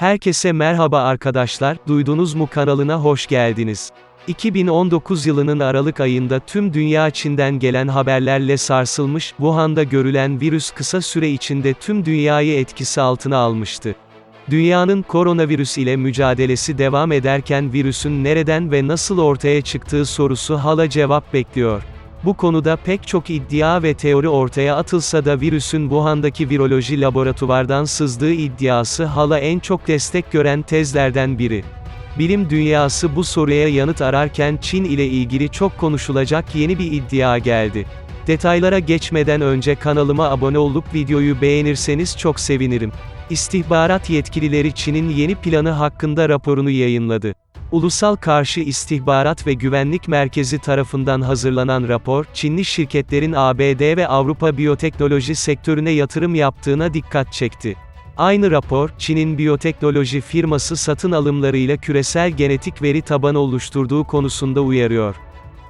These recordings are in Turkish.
Herkese merhaba arkadaşlar, duydunuz mu kanalına hoş geldiniz. 2019 yılının Aralık ayında tüm dünya Çin'den gelen haberlerle sarsılmış, Wuhan'da görülen virüs kısa süre içinde tüm dünyayı etkisi altına almıştı. Dünyanın koronavirüs ile mücadelesi devam ederken virüsün nereden ve nasıl ortaya çıktığı sorusu hala cevap bekliyor. Bu konuda pek çok iddia ve teori ortaya atılsa da virüsün Wuhan'daki viroloji laboratuvardan sızdığı iddiası hala en çok destek gören tezlerden biri. Bilim dünyası bu soruya yanıt ararken Çin ile ilgili çok konuşulacak yeni bir iddia geldi. Detaylara geçmeden önce kanalıma abone olup videoyu beğenirseniz çok sevinirim. İstihbarat yetkilileri Çin'in yeni planı hakkında raporunu yayınladı. Ulusal Karşı İstihbarat ve Güvenlik Merkezi tarafından hazırlanan rapor, Çinli şirketlerin ABD ve Avrupa biyoteknoloji sektörüne yatırım yaptığına dikkat çekti. Aynı rapor, Çin'in biyoteknoloji firması satın alımlarıyla küresel genetik veri tabanı oluşturduğu konusunda uyarıyor.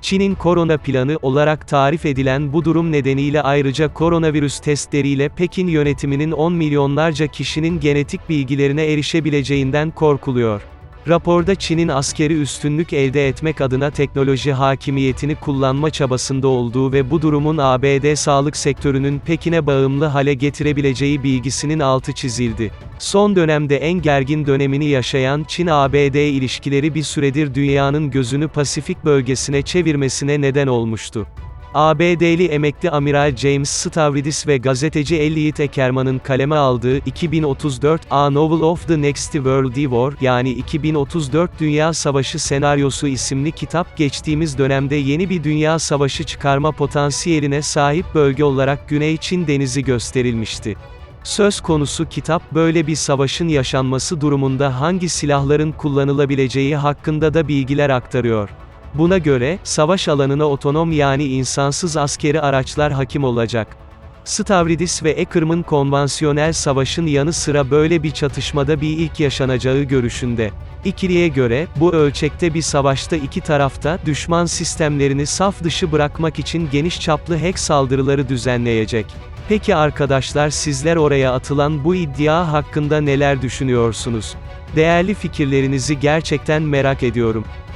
Çin'in korona planı olarak tarif edilen bu durum nedeniyle ayrıca koronavirüs testleriyle Pekin yönetiminin 10 milyonlarca kişinin genetik bilgilerine erişebileceğinden korkuluyor. Raporda Çin'in askeri üstünlük elde etmek adına teknoloji hakimiyetini kullanma çabasında olduğu ve bu durumun ABD sağlık sektörünün Pekin'e bağımlı hale getirebileceği bilgisinin altı çizildi. Son dönemde en gergin dönemini yaşayan Çin-ABD ilişkileri bir süredir dünyanın gözünü Pasifik bölgesine çevirmesine neden olmuştu. ABD'li emekli amiral James Stavridis ve gazeteci Elliot Ackerman'ın kaleme aldığı 2034 A Novel of the Next World War yani 2034 Dünya Savaşı Senaryosu isimli kitap geçtiğimiz dönemde yeni bir dünya savaşı çıkarma potansiyeline sahip bölge olarak Güney Çin Denizi gösterilmişti. Söz konusu kitap böyle bir savaşın yaşanması durumunda hangi silahların kullanılabileceği hakkında da bilgiler aktarıyor. Buna göre, savaş alanına otonom yani insansız askeri araçlar hakim olacak. Stavridis ve Ackerman konvansiyonel savaşın yanı sıra böyle bir çatışmada bir ilk yaşanacağı görüşünde. İkiliye göre, bu ölçekte bir savaşta iki tarafta, düşman sistemlerini saf dışı bırakmak için geniş çaplı hack saldırıları düzenleyecek. Peki arkadaşlar sizler oraya atılan bu iddia hakkında neler düşünüyorsunuz? Değerli fikirlerinizi gerçekten merak ediyorum.